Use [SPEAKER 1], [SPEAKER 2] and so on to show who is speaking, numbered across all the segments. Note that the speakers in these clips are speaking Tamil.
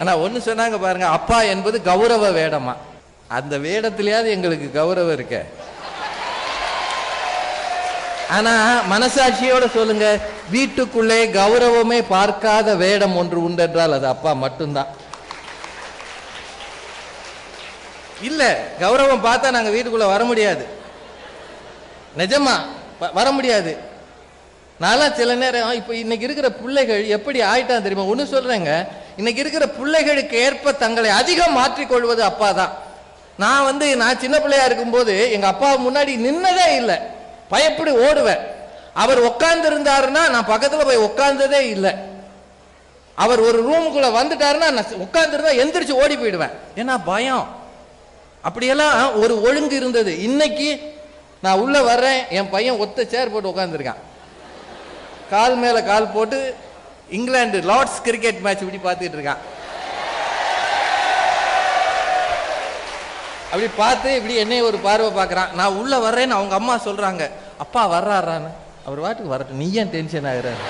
[SPEAKER 1] ஆனால் ஒன்று சொன்னாங்க பாருங்க அப்பா என்பது கௌரவ வேடமா? அந்த வேடத்திலேயாவது எங்களுக்கு கௌரவம் இருக்க? ஆனா மனசாட்சியோட சொல்லுங்க வீட்டுக்குள்ளே கௌரவமே பார்க்காத வேடம் ஒன்று உண்டென்றால் அது அப்பா மட்டும்தான். இல்ல கௌரவம் பார்த்தா நாங்க வீட்டுக்குள்ள வர முடியாது. நிஜமா வ- வர முடியாது. நான்லாம் சில நேரம் இப்போ இன்னைக்கு இருக்கிற பிள்ளைகள் எப்படி ஆயிட்டான் தெரியுமா? ஒன்று சொல்றேங்க இன்னைக்கு இருக்கிற பிள்ளைகளுக்கு ஏற்ப தங்களை அதிகம் மாற்றிக்கொள்வது அப்பா தான் நான் வந்து நான் சின்ன பிள்ளையா இருக்கும்போது எங்க அப்பா முன்னாடி நின்னதே இல்லை. பயப்படி ஓடுவேன். அவர் உட்கார்ந்து இருந்தாருன்னா நான் பக்கத்துல போய் உட்கார்ந்ததே இல்லை. அவர் ஒரு ரூமுக்குள்ள வந்துட்டாருன்னா நான் உட்கார்ந்துருந்தா எந்திரிச்சு ஓடி போயிடுவேன். ஏன்னா பயம். அப்படியெல்லாம் ஒரு ஒழுங்கு இருந்தது. இன்னைக்கு நான் உள்ள வர்றேன் என் பையன் ஒத்த சேர் போட்டு உட்காந்துருக்கான் கால் மேல கால் போட்டு இங்கிலாந்து லார்ட்ஸ் கிரிக்கெட் மேட்ச் இப்படி பார்த்துட்டு இருக்கான். அப்படி பார்த்து இப்படி என்னைய ஒரு பார்வை பார்க்குறான். நான் உள்ளே வர்றேன்னு அவங்க அம்மா சொல்கிறாங்க அப்பா வர்றாரான்னு. அவர் வாட்டுக்கு வரட்டும். நீ ஏன் டென்ஷன் ஆகிறாரு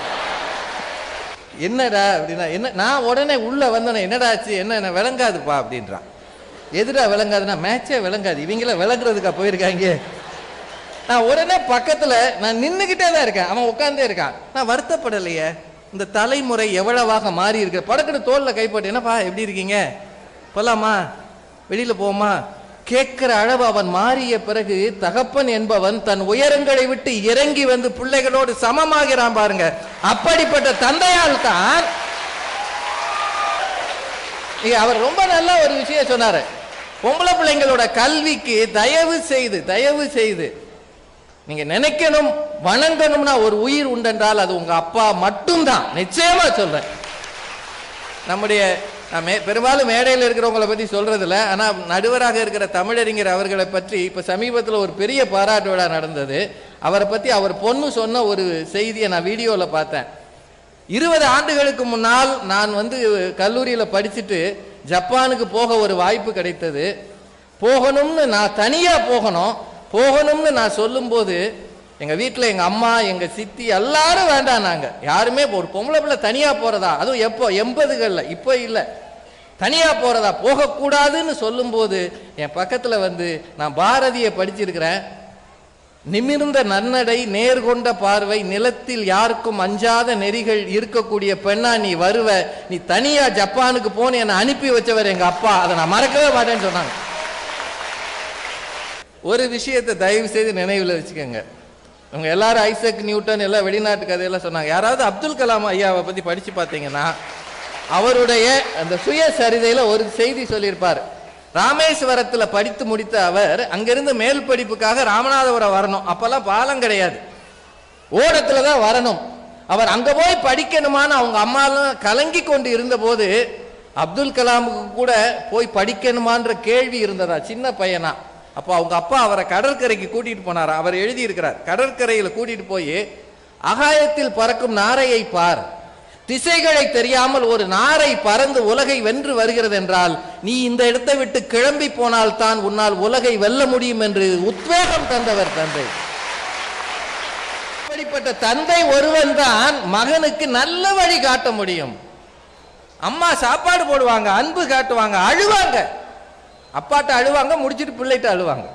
[SPEAKER 1] என்னடா அப்படின்னா என்ன நான் உடனே உள்ளே வந்தேனே என்னடா ஆச்சு? என்ன என்ன விளங்காதுப்பா அப்படின்றான். எதுடா விளங்காதுன்னா மேட்சே விளங்காது. இவங்கள விளங்குறதுக்கா போயிருக்காங்க? நான் உடனே பக்கத்தில் நான் நின்றுக்கிட்டே தான் இருக்கேன். அவன் உட்காந்தே இருக்கான். நான் வருத்தப்படலையே. இந்த தலைமுறை எவ்வளவாக மாறி இருக்கு. படக்குன்னு தோல்ல கைப்பட்டு என்னப்பா எப்படி இருக்கீங்க? போலாமா? வெளியில போமா கேட்கிற அளவு அவன் மாறிய பிறகு தகப்பன் என்பவன் தன் உயரங்களை விட்டு இறங்கி வந்து பிள்ளைகளோடு சமமாகிறான் பாருங்க. அப்படிப்பட்ட தந்தையால் தான் அவர் ரொம்ப நல்ல ஒரு விஷயம் சொன்னாரு. பொம்பளை பிள்ளைங்களோட கல்விக்கு தயவு செய்து தயவு செய்து நீங்க நினைக்கணும் வணங்கணும்னா ஒரு உயிர் உண்டென்றால் அது உங்க அப்பா மட்டும்தான். நிச்சயமா சொல்றேன். நம்முடைய நான் மே- பெரும்பாலும் மேடையில் இருக்கிறவங்கள பத்தி சொல்கிறதில்ல ஆனால் ஆனா நடுவராக இருக்கிற தமிழறிஞர் அவர்களை பற்றி இப்ப சமீபத்தில் ஒரு பெரிய பாராட்டு விழா நடந்தது. அவரை பத்தி அவர் பொண்ணு சொன்ன ஒரு செய்தியை நான் வீடியோல பார்த்தேன். இருபது ஆண்டுகளுக்கு முன்னால் நான் வந்து கல்லூரியில படிச்சுட்டு ஜப்பானுக்கு போக ஒரு வாய்ப்பு கிடைத்தது. போகணும்னு நான் தனியா போகணும். போகணும்னு நான் சொல்லும்போது எங்கள் வீட்டில் எங்கள் அம்மா எங்கள் சித்தி எல்லாரும் வேண்டாம் நாங்கள் யாருமே ஒரு பொம்பளை பிள்ளை தனியாக போகிறதா அதுவும் எப்போ? எண்பதுகளில். இப்போ இல்லை. தனியாக போகிறதா போகக்கூடாதுன்னு சொல்லும்போது என் பக்கத்தில் வந்து நான் பாரதியை படிச்சிருக்கிறேன். நிமிர்ந்த நன்னடை நேர்கொண்ட பார்வை நிலத்தில் யாருக்கும் அஞ்சாத நெறிகள் இருக்கக்கூடிய பெண்ணா நீ வருவ. நீ தனியா ஜப்பானுக்கு போன்னு என்னை அனுப்பி வச்சவர் எங்க அப்பா. அதை நான் மறக்கவே மாட்டேன்னு சொன்னாங்க. ஒரு விஷயத்தை தயவு செய்து நினைவில் வச்சுக்கோங்க. அவங்க எல்லாரும் ஐசக் நியூட்டன் எல்லாம் வெளிநாட்டு கதையெல்லாம் சொன்னாங்க. யாராவது அப்துல் கலாம் ஐயாவை பத்தி படிச்சு பார்த்தீங்கன்னா அவருடைய அந்த சுய சரிதையில் ஒரு செய்தி சொல்லியிருப்பார். ராமேஸ்வரத்துல படித்து முடித்த அவர் அங்கிருந்து மேல் படிப்புக்காக ராமநாதபுரம் வரணும். அப்பெல்லாம் பாலம் கிடையாது. ஓடத்துல தான் வரணும். அவர் அங்க போய் படிக்கணுமான்னு அவங்க அம்மாலாம் கலங்கி கொண்டு இருந்தபோது அப்துல் கலாமுக்கு கூட போய் படிக்கணுமான்ற கேள்வி இருந்ததா? சின்ன பையனா. அப்போ அவங்க அப்பா அவரை கடற்கரைக்கு கூட்டிட்டு போனார். அவர் எழுதியிருக்கிறார். கடற்கரையில் கூட்டிட்டு போய் அகாயத்தில் பறக்கும் நாரையை பார். திசைகளை தெரியாமல் ஒரு நாரை பறந்து உலகை வென்று வருகிறது என்றால் நீ இந்த இடத்தை விட்டு கிளம்பி போனால் தான் உன்னால் உலகை வெல்ல முடியும் என்று உத்வேகம் தந்தவர் தந்தை. அப்படிப்பட்ட தந்தை ஒருவன் தான் மகனுக்கு நல்ல வழி காட்ட முடியும். அம்மா சாப்பாடு போடுவாங்க அன்பு காட்டுவாங்க அழுவாங்க. அப்பாட்ட அழுவாங்க முடிச்சிட்டு பிள்ளைகிட்ட அழுவாங்க.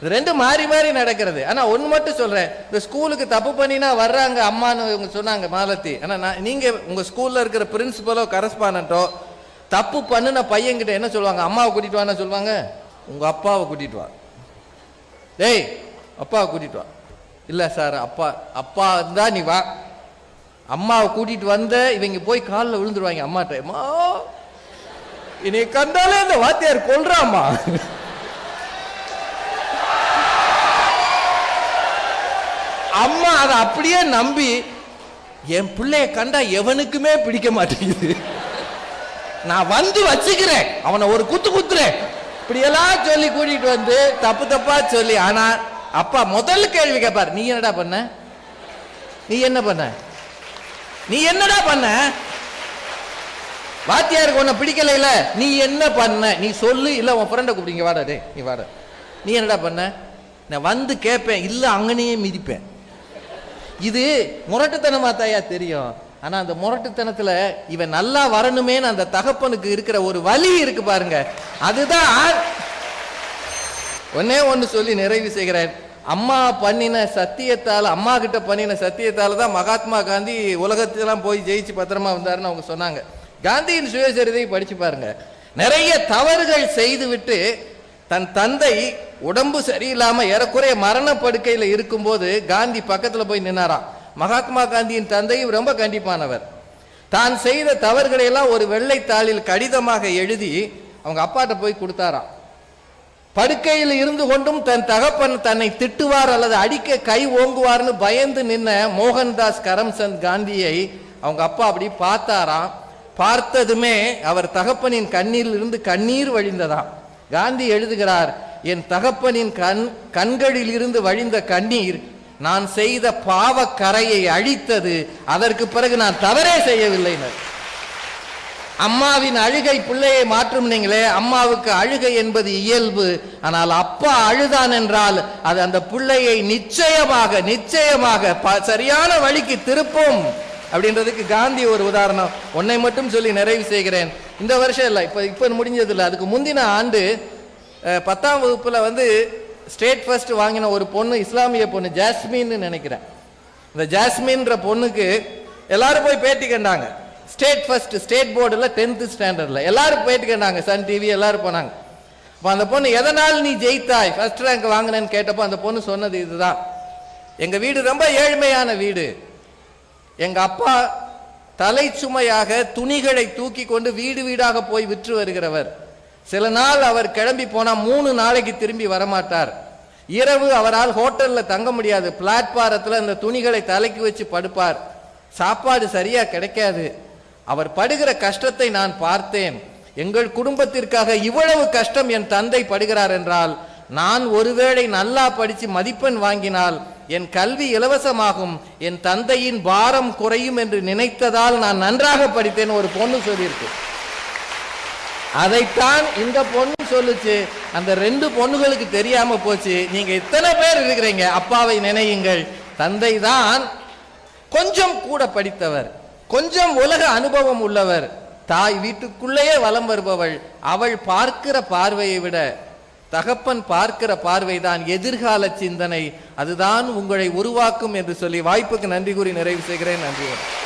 [SPEAKER 1] இது ரெண்டு மாறி மாறி நடக்கிறது. ஆனால் ஒன்று மட்டும் சொல்கிறேன் இந்த ஸ்கூலுக்கு தப்பு பண்ணினா வர்றாங்க அம்மான்னு இவங்க சொன்னாங்க மாலத்தி. ஆனால் நான் நீங்கள் உங்கள் ஸ்கூலில் இருக்கிற பிரின்சிபலோ கரஸ்பாண்டோ தப்பு பண்ணுன பையன்கிட்ட என்ன சொல்லுவாங்க? அம்மாவை கூட்டிட்டு வான்னு சொல்லுவாங்க? உங்கள் அப்பாவை கூட்டிட்டு வா. டேய் அப்பாவை கூட்டிட்டு வா. இல்லை சார் அப்பா அப்பா இருந்தா நீ வா. அம்மாவை கூட்டிட்டு வந்த இவங்க போய் காலில் விழுந்துருவாங்க அம்மாட்ட. அம்மா என்னை கண்டாலே அந்த வாத்தியார் கொள்றாமா அம்மா அதை அப்படியே நம்பி என் பிள்ளைய கண்டா எவனுக்குமே பிடிக்க மாட்டேங்குது. நான் வந்து வச்சுக்கிறேன். அவனை ஒரு குத்து குத்துறேன் இப்படியெல்லாம் சொல்லி கூட்டிட்டு வந்து தப்பு தப்பா சொல்லி ஆனா அப்பா முதல் கேள்வி கேட்பார் நீ என்னடா பண்ண? நீ என்ன பண்ண? நீ என்னடா பண்ண? வாத்தியாருக்கு உன்னை பிடிக்கல இல்ல நீ என்ன பண்ண? நீ சொல்லு இல்ல உன் ஃப்ரெண்டை கூப்பிடுங்க வாடா நீ வாடா. நீ என்னடா பண்ண? நான் வந்து கேட்பேன் இல்ல அங்கனையே மிதிப்பேன். இது முரட்டுத்தனமா தாயா தெரியும். ஆனா அந்த முரட்டுத்தனத்துல இவன் நல்லா வரணுமேன்னு அந்த தகப்பனுக்கு இருக்கிற ஒரு வலி இருக்கு பாருங்க. அதுதான் ஒன்னே ஒன்னு சொல்லி நிறைவு செய்கிறேன். அம்மா பண்ணின சத்தியத்தால் அம்மா கிட்ட பண்ணின சத்தியத்தால் தான் மகாத்மா காந்தி உலகத்திலாம் போய் ஜெயிச்சு பத்திரமா வந்தாருன்னு அவங்க சொன்னாங்க. காந்தியின் சுயசரிதை படிச்சு பாருங்க. நிறைய தவறுகள் செய்துவிட்டு தன் தந்தை உடம்பு சரியில்லாம ஏறக்குறைய மரணப்படுக்கையில இருக்கும்போது காந்தி பக்கத்துல போய் நின்னாராம். மகாத்மா காந்தியின் தந்தையும் ரொம்ப கண்டிப்பானவர். தான் செய்த தவறுகளை எல்லாம் ஒரு வெள்ளைத்தாளில் கடிதமாக எழுதி அவங்க அப்பாட்ட போய் கொடுத்தாராம். படுக்கையில் இருந்து கொண்டும் தன் தகப்பன் தன்னை திட்டுவார் அல்லது அடிக்க கை ஓங்குவார்னு பயந்து நின்ன மோகன்தாஸ் கரம்சந்த் காந்தியை அவங்க அப்பா அப்படி பார்த்தாராம். பார்த்ததுமே அவர் தகப்பனின் கண்ணில் இருந்து கண்ணீர் வழிந்ததாம். காந்தி எழுதுகிறார் என் தகப்பனின் கண் கண்களில் இருந்து வழிந்த கண்ணீர் நான் செய்த பாவ கரையை அழித்தது அதற்கு பிறகு நான் தவறே செய்யவில்லை அம்மாவின் அழுகை பிள்ளையை மாற்றும் நீங்களே அம்மாவுக்கு அழுகை என்பது இயல்பு ஆனால் அப்பா அழுதான் என்றால் அது அந்த பிள்ளையை நிச்சயமாக நிச்சயமாக ப- சரியான வழிக்கு திருப்பும். அப்படின்றதுக்கு காந்தி ஒரு உதாரணம். உன்னை மட்டும் சொல்லி நிறைவு செய்கிறேன். இந்த வருஷம் இல்லை இப்போ இப்போ முடிஞ்சது இல்லை அதுக்கு முந்தின ஆண்டு பத்தாம் வகுப்பில் வந்து ஸ்டேட் ஃபர்ஸ்ட் வாங்கின ஒரு பொண்ணு இஸ்லாமிய பொண்ணு ஜாஸ்மின்னு நினைக்கிறேன். இந்த ஜாஸ்மின்ற பொண்ணுக்கு எல்லாரும் போய் பேட்டி கண்டாங்க. ஸ்டேட் ஃபர்ஸ்ட் ஸ்டேட் போர்டில் டென்த்து ஸ்டாண்டர்டில். எல்லாரும் பேட்டி கண்டாங்க. சன் டிவி எல்லாரும் போனாங்க. அப்போ அந்த பொண்ணு எதனால் நீ ஜெயித்தாய்? ஃபர்ஸ்ட் ரேங்க் வாங்கினேன்னு கேட்டப்போ அந்த பொண்ணு சொன்னது இதுதான். எங்கள் வீடு ரொம்ப ஏழ்மையான வீடு. எங்க அப்பா தலை சுமையாக துணிகளை தூக்கி கொண்டு வீடு வீடாக போய் விற்று வருகிறவர். சில நாள் அவர் கிளம்பி போனால் மூணு நாளைக்கு திரும்பி வரமாட்டார். இரவு அவரால் ஹோட்டலில் தங்க முடியாது. பிளாட்பாரத்தில் அந்த துணிகளை தலைக்கு வச்சு படுப்பார். சாப்பாடு சரியாக கிடைக்காது. அவர் படுகிற கஷ்டத்தை நான் பார்த்தேன். எங்கள் குடும்பத்திற்காக இவ்வளவு கஷ்டம் என் தந்தை படுகிறார் என்றால் நான் ஒருவேளை நல்லா படித்து மதிப்பெண் வாங்கினால் என் கல்வி இலவசமாகும் என் தந்தையின் பாரம் குறையும் என்று நினைத்ததால் நான் நன்றாக படித்தேன் ஒரு பொண்ணு சொல்லியிருக்கு. அதைத்தான் இந்த பொண்ணு சொல்லுச்சு. அந்த ரெண்டு பொண்ணுகளுக்கு தெரியாம போச்சு. நீங்க இத்தனை பேர் இருக்கிறீங்க அப்பாவை நினையுங்கள். தந்தை தான் கொஞ்சம் கூட படித்தவர் கொஞ்சம் உலக அனுபவம் உள்ளவர். தாய் வீட்டுக்குள்ளேயே வலம் வருபவள். அவள் பார்க்கிற பார்வையை விட தகப்பன் பார்க்கிற பார்வைதான் எதிர்கால சிந்தனை. அதுதான் உங்களை உருவாக்கும் என்று சொல்லி வாய்ப்புக்கு நன்றி கூறி நிறைவு செய்கிறேன். நன்றி.